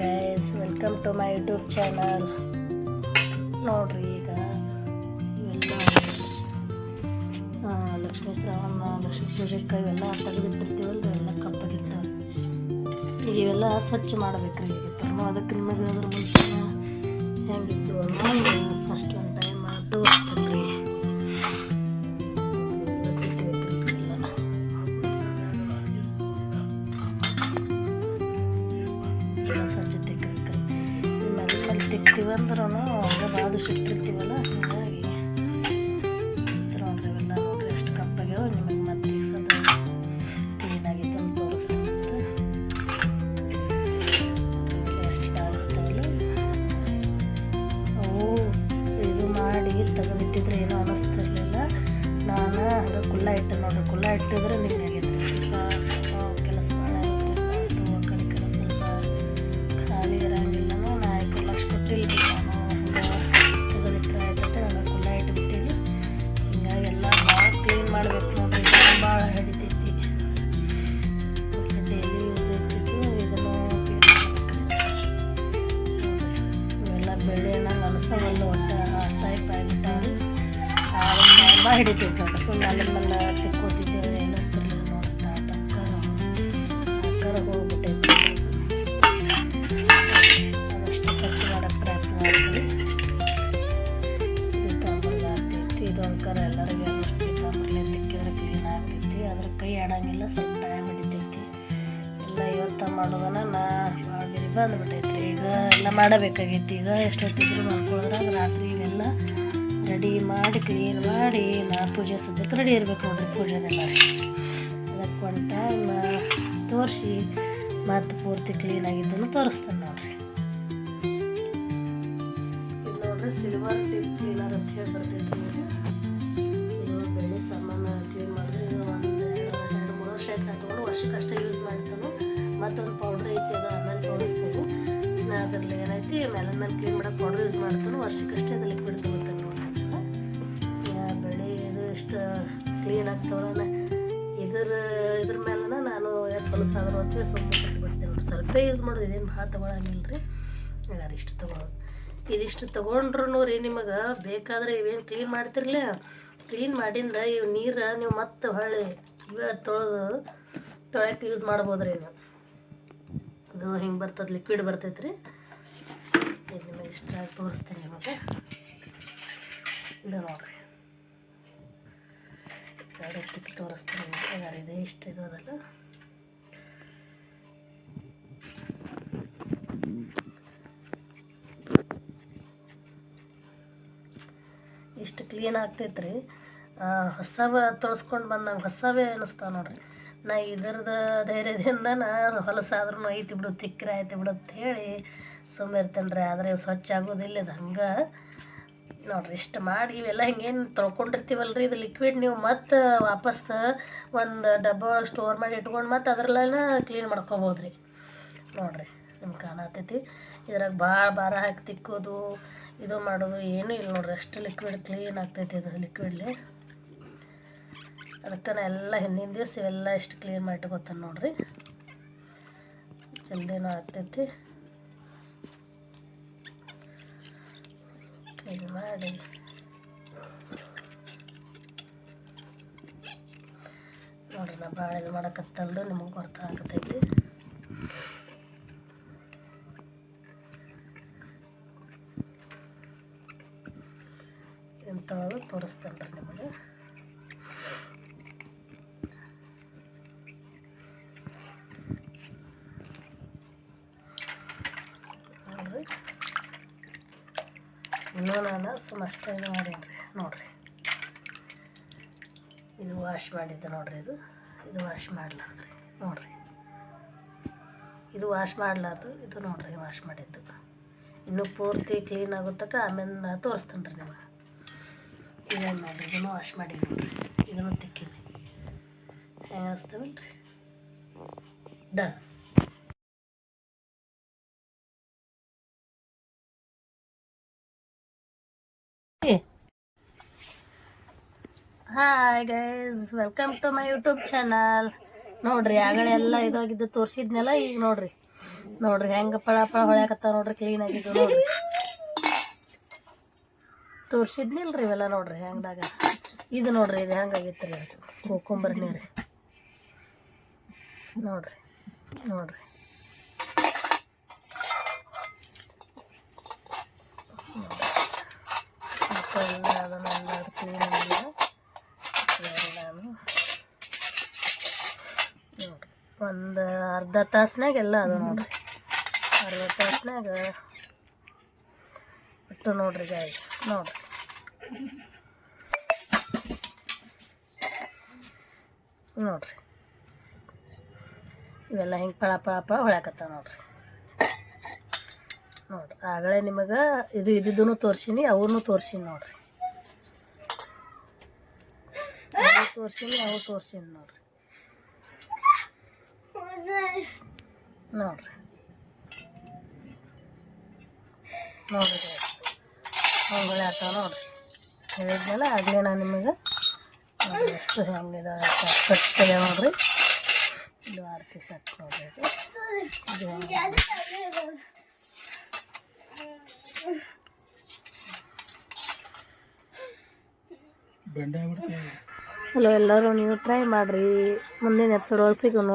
Guys welcome to my YouTube channel ನೋಡ್ರಿ ಈಗ ಇವೆಲ್ಲ ಲಕ್ಷ್ಮೀ ಶ್ರಾವಣ, ಲಕ್ಷ್ಮೀ ಪೂಜೆಗೆ ಇವೆಲ್ಲ ತೆಗೆದಿಟ್ಟಿರ್ತೀವಲ್ಲ ಎಲ್ಲ ಕಪ್ಪಾಗಿರ್ತಾವೆ. ಈಗ ಇವೆಲ್ಲ ಸ್ವಚ್ಛ ಮಾಡ್ಬೇಕ್ರಿ ಈಗ. ಅದಕ್ಕೆ ನಿಮಗೆ ಅದ್ರ ಮುಂಚೆ ಹೆಂಗಿತ್ತು ಫಸ್ಟ್ ಒಂದು ಟೈಮ್ ತೋರಿಸ್ತೇನೆ ಹಾಗಾಗಿ ನೋಡ್ರಿ ಇವೆಲ್ಲ ನೋಡ್ರಿ ಎಷ್ಟು ಕಪ್ಪಾಗ್ಯಾವ ನಿಮಗೆ ಮತ್ತೆ ಸದ ಕ್ಲೀನಾಗಿತ್ತು ಅಂತ. ತೋರಿಸ್ತೀನಿ ಎಷ್ಟು ಅವು ಇದು ಮಾಡಿ ತೆಗೆದಿಟ್ಟಿದ್ರೆ ಏನೋ ಅನ್ನಿಸ್ತಿರ್ಲಿಲ್ಲ ನಾನು ಕುಲ್ಲ ಇಟ್ಟೆ ನೋಡ್ರಿ, ಕುಲ್ಲ ಇಟ್ಟಿದ್ರೆ ನಿಮ್ಗೆ ಹಿಡಿತೈತೆ ಸುಮ್ಮನೆ ಅಲ್ಲಿ ಮೇಲೆ ತಿಕ್ಕೋತಿದ್ದೇವೆ ಎಣಿಸ್ತಿರ್ಲಿಲ್ಲ ನೋಡ್ತಾ ಟಕ್ಕರ ಟಕ್ಕರ ಹೋಗ್ಬಿಟ್ಟೈತಿ ಅದಷ್ಟು ಸ್ವಚ್ಛ ಮಾಡೋಕ್ಕೆ ಪ್ರಯತ್ನ ಮಾಡ್ತೀವಿ ಇದು ತಾಂಬರ್ಗೆ ಆಗ್ತೈತಿ ಎಲ್ಲರಿಗೆ ಪೀತಾಂಬರ್ಲೆ ತಾಂಬರ್ಲೆ ತಿಕ್ಕಿದ್ರೆ ಕ್ಲೀನ್ ಆಗ್ತೈತಿ ಅದ್ರ ಕೈ ಆಡಂಗಿಲ್ಲ, ಸ್ವಲ್ಪ ಟೈಮ್ ಹಿಡಿತೈತಿ ಎಲ್ಲ ಇವತ್ತು ಮಾಡೋದನ್ನ ನಾ ಭಾಳ ಬೇರೆ ಈಗ ಎಲ್ಲ ಮಾಡಬೇಕಾಗೈತಿ. ಈಗ ಎಷ್ಟೊತ್ತಿದ್ರು ಮಾಡ್ಕೊಳಿದ್ರೆ ರಾತ್ರಿ ಇವೆಲ್ಲ ರೆಡಿ ಮಾಡಿ ಕ್ಲೀನ್ ಮಾಡಿ ನಾ ಪೂಜೆ ಸದ್ಯಕ್ಕೆ ರೆಡಿ ಇರಬೇಕು ನೋಡ್ರಿ ಪೂಜೆದೆಲ್ಲ. ಅದಕ್ಕೆ ಒನ್ ಟೈಮ್ ತೋರಿಸಿ ಮತ್ತು ಪೂರ್ತಿ ಕ್ಲೀನ್ ಆಗಿದ್ದನ್ನು ತೋರಿಸ್ತೇನೆ ನೋಡ್ರಿ. ಇದು ಸಿಲ್ವರ್ ಟಿಪ್ ಕ್ಲೀನರ್ ಅಂತ ಹೇಳಿ ಇದು ಬೆಳ್ಳಿ ಸಾಮಾನು ಕ್ಲೀನ್ ಮಾಡಿದ್ರೆ ಇದು ಒಂದು ಎರಡು ಮೂರು ವರ್ಷ ಆಯ್ತು ತೊಗೊಂಡು, ವರ್ಷಕ್ಕಷ್ಟೇ ಯೂಸ್ ಮಾಡ್ತಾನು. ಮತ್ತೊಂದು ಪೌಡ್ರ್ ಐತಿ ಅದು ಆಮೇಲೆ ತೋರಿಸ್ತೀನಿ. ಅದರಲ್ಲಿ ಅದ್ರಲ್ಲಿ ಏನೈತಿ ಮೇಲೆ ಮೇಲೆ ಕ್ಲೀನ್ ಮಾಡೋಕೆ ಪೌಡ್ರ್ ಯೂಸ್ ಮಾಡ್ತಾನೆ, ವರ್ಷಕ್ಕಷ್ಟೇ ಅದು ಲಿಕ್ವಿಡ್ ತಗೋತೇನೆ ಎಷ್ಟು ಹೊಲಸಾದ್ರು ಅಂತ ಸ್ವಲ್ಪ ಬಿಡ್ತೀನಿ ನೋಡಿ ಸ್ವಲ್ಪ ಯೂಸ್ ಮಾಡೋದು ಇದೇನು ಭಾಳ ತೊಗೊಳಂಗಿಲ್ಲ ರೀ ಇಷ್ಟು ತೊಗೊಳೋದು. ಇದಿಷ್ಟು ತೊಗೊಂಡ್ರು ರೀ ನಿಮಗೆ ಬೇಕಾದ್ರೆ ಇವೇನು ಕ್ಲೀನ್ ಮಾಡ್ತಿರ್ಲ? ಕ್ಲೀನ್ ಮಾಡಿಂದ ಇವು ನೀರು ನೀವು ಮತ್ತೆ ಹೊಳ್ಳಿ. ಇವೇ ತೊಳೆದು ತೊಳೆಯಕ್ಕೆ ಯೂಸ್ ಮಾಡ್ಬೋದು ರೀ ನೀವು. ಇದು ಹಿಂಗೆ ಬರ್ತದೆ ಲಿಕ್ವಿಡ್ ಬರ್ತೈತೆ ರೀ ಇದು ನಿಮಗೆ ಇಷ್ಟ ತೋರಿಸ್ತೀನಿ ನಿಮಗೆ. ಇದು ನೋಡಿರಿ. ತಿಕ್ಕಿ ತೋರಿಸ್ತೀನಿ ನಿಮಗೆ. ಇದೆ ಇಷ್ಟು ಇದು ಅದಲ್ಲ. ಇಷ್ಟು ಕ್ಲೀನ್ ಆಗ್ತೈತೆ ರೀ ಹೊಸವ ತೊಳ್ಸ್ಕೊಂಡು ಬಂದಂಗೆ ಹೊಸವೇ ಅನ್ನಿಸ್ತಾವೆ ನೋಡ್ರಿ. ನಾ ಇದ್ರದ್ದು ಧೈರ್ಯದಿಂದ ನಾ ಹೊಲಸಾದ್ರೂ ಐತಿ ಬಿಡು ತಿಕ್ಕರೆ ಆಯ್ತು ಬಿಡು ಅಂತ ಹೇಳಿ ಸುಮ್ಮನೆ ಇರ್ತೇನೆ ರೀ ಆದರೆ ಸ್ವಚ್ಛ ಆಗೋದಿಲ್ಲ ಇದು ಹಂಗೆ. ನೋಡ್ರಿ ಇಷ್ಟು ಮಾಡಿ ಇವೆಲ್ಲ ಹಿಂಗೇನು ತೊಳ್ಕೊಂಡಿರ್ತೀವಲ್ಲ ರೀ ಇದು ಲಿಕ್ವಿಡ್ ನೀವು ಮತ್ತೆ ವಾಪಸ್ ಒಂದು ಡಬ್ಬ ಒಳಗೆ ಸ್ಟೋರ್ ಮಾಡಿ ಇಟ್ಕೊಂಡು ಮತ್ತೆ ಅದ್ರಲ್ಲೆಲ್ಲ ಕ್ಲೀನ್ ಮಾಡ್ಕೊಬೋದು ರೀ ನೋಡ್ರಿ ನಿಮ್ಗೆ ಕಾಣತೈತಿ ಇದ್ರಾಗ ಭಾಳ ಭಾರ ಹಾಕಿ ತಿಕ್ಕೋದು ಇದು ಮಾಡೋದು ಏನೂ ಇಲ್ಲ ನೋಡ್ರಿ, ಅಷ್ಟು ಲಿಕ್ವಿಡ್ ಕ್ಲೀನ್ ಆಗ್ತೈತಿ ಇದು ಲಿಕ್ವಿಡ್ಲಿ ಅದಕ್ಕೆ ನಾ ಎಲ್ಲ ಹಿಂದಿನ ದಿವಸ ಇವೆಲ್ಲ ಇಷ್ಟು ಕ್ಲೀನ್ ಮಾಡಿ ಇಟ್ಕೊತಾನೆ ನೋಡ್ರಿ. ಜಲ್ದಿನೂ ಆಗ್ತೈತಿ. ಕ್ಲೀನ್ ಮಾಡಿ. ನೋಡ್ರಿ ನಾ ಭಾಳ ಇದು ಮಾಡಕತ್ತಲ್ದು, ನಿಮಗೆ ಗೊತ್ತಾಗತೈತಿ ಇಂಥವಾಗ ತೋರಿಸ್ತೇನೆ ರೀ ನಿಮಗೆ. ಇನ್ನೂ ನಾನು ಸುಮ್ಮ ಅಷ್ಟೇ ಇದು ಮಾಡೀನಿ ರೀ ನೋಡಿರಿ. ಇದು ವಾಶ್ ಮಾಡಿದ್ದೆ ನೋಡ್ರಿ ಇದು. ಇದು ವಾಶ್ ಮಾಡಲಾರ್ದು ರೀ ನೋಡಿರಿ. ಇದು ವಾಶ್ ಮಾಡಲಾರ್ದು, ಇದು ನೋಡಿರಿ ವಾಶ್ ಮಾಡಿದ್ದು. ಇನ್ನೂ ಪೂರ್ತಿ ಕ್ಲೀನ್ ಆಗುತ್ತಕ ಆಮೇಲೆ ತೋರಿಸ್ತೇನೆ ರೀ ನಿಮಗೆ. ಇದೇನು ಮಾಡಿ, ಇದನ್ನು ವಾಶ್ ಮಾಡಿ ನೋಡ್ರಿ. ಇದನ್ನು ತಿಕ್ಕಿನಿ ಹೆಂಗೆ ಅನಿಸ್ತವಲ್ಲ ರೀ done hi guys welcome to my YouTube channel ನೋಡ್ರಿ, ಆಗಡೆ ಎಲ್ಲ ಇದಾಗಿದ್ದು ತೋರಿಸಿದ್ನೆಲ್ಲ, ಈಗ ನೋಡ್ರಿ. ನೋಡ್ರಿ, ಹೆಂಗೆ ಪಳ ಪಳ ಹೊಳ್ಯಾಕತ್ತ ನೋಡ್ರಿ ಕ್ಲೀನ್ ಆಗಿದ್ದು ನೋಡ್ರಿ. ತೋರ್ಸಿದ್ನಿಲ್ರಿ ಇವೆಲ್ಲ ನೋಡ್ರಿ ಹೆಂಗದಾಗ ಇದು ನೋಡ್ರಿ, ಇದು ಹೆಂಗಾಗಿತ್ತು ರೀ. ಕೋಕುಂಬರ್ ನೀರು ನೋಡ್ರಿ ನೋಡ್ರಿ, ಒಂದು ಅರ್ಧ ತಾಸ್ನಾಗ ಎಲ್ಲ ಅದು ನೋಡ್ರಿ. ಅರ್ಧ ತಾಸ್ನಾಗ ಒಟ್ಟು ನೋಡ್ರಿ ಗಾಯ್ಸ್ ನೋಡ್ರಿ ನೋಡ್ರಿ. ಇವೆಲ್ಲ ಹಿಂಗೆ ಪಳ ಪಳ ಪಳ ಹೊಳ್ಯಾಕತ್ತಾವ ನೋಡ್ರಿ. ನೋಡ್ರಿ, ಆಗಲೇ ನಿಮಗೆ ಇದು ಇದ್ದಿದ್ದೂ ತೋರ್ಸೀನಿ ಅವನು ತೋರ್ಸೀನಿ ನೋಡ್ರಿ. ತೋರ್ಸಿನಿ ಅವು ತೋರ್ಸೀನಿ ನೋಡ್ರಿ. ನೋಡ್ರಿ. ನೋಡ್ರಿ. ಹಂಗೆ ಆತಾವ ನೋಡಿರಿ. ಹೇಳಿದ್ನಲ್ಲ ಆಗಲೇ ನಾನು ನಿಮಗೆ ಎಷ್ಟು ಹೆಂಗಿದೆ ಕಟ್ಟಿದೆ ನೋಡಿರಿ. ಇದು ಆರತಿ ನೋಡ್ರಿ ಇದು. ಆಗ್ಬಿಡ್ತಾವೆ ಹಲೋ ಎಲ್ಲರೂ ನೀವು ಟ್ರೈ ಮಾಡಿರಿ. ಮುಂದಿನ ಎಪಿಸೋಡ್ ಸಿಗೋಣ